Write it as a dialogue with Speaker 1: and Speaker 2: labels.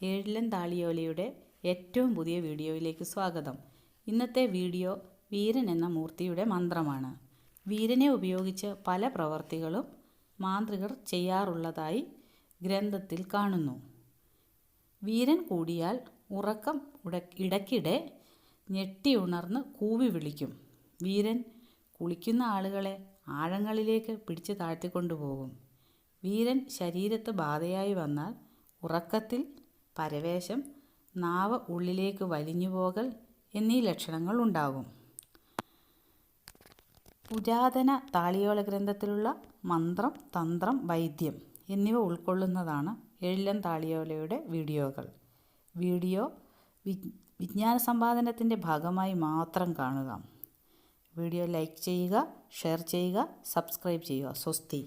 Speaker 1: ഏഴിലൻ താളിയോലയുടെ ഏറ്റവും പുതിയ വീഡിയോയിലേക്ക് സ്വാഗതം. ഇന്നത്തെ വീഡിയോ വീരൻ എന്ന മൂർത്തിയുടെ മന്ത്രമാണ്. വീരനെ ഉപയോഗിച്ച് പല പ്രവർത്തികളും മാന്ത്രികർ ചെയ്യാറുള്ളതായി ഗ്രന്ഥത്തിൽ കാണുന്നു. വീരൻ കൂടിയാൽ ഉറക്കം ഇടയ്ക്കിടെ ഇടയ്ക്കിടെ ഞെട്ടിയുണർന്ന് കൂവി വിളിക്കും. വീരൻ കുളിക്കുന്ന ആളുകളെ ആഴങ്ങളിലേക്ക് പിടിച്ചു താഴ്ത്തിക്കൊണ്ടുപോകും. വീരൻ ശരീരത്ത് ബാധയായി വന്നാൽ ഉറക്കത്തിൽ പരവേശം നാവ് ഉള്ളിലേക്ക് വലിഞ്ഞു പോകൽ എന്നീ ലക്ഷണങ്ങൾ ഉണ്ടാകും. പുരാതന താളിയോല ഗ്രന്ഥത്തിലുള്ള മന്ത്രം തന്ത്രം വൈദ്യം എന്നിവ ഉൾക്കൊള്ളുന്നതാണ് എഴിലം താളിയോലയുടെ വീഡിയോകൾ. വീഡിയോ വിജ്ഞാന സമ്പാദനത്തിന്റെ ഭാഗമായി മാത്രം കാണുക. വീഡിയോ ലൈക്ക് ചെയ്യുക ഷെയർ ചെയ്യുക സബ്സ്ക്രൈബ് ചെയ്യുക. സ്വസ്തി.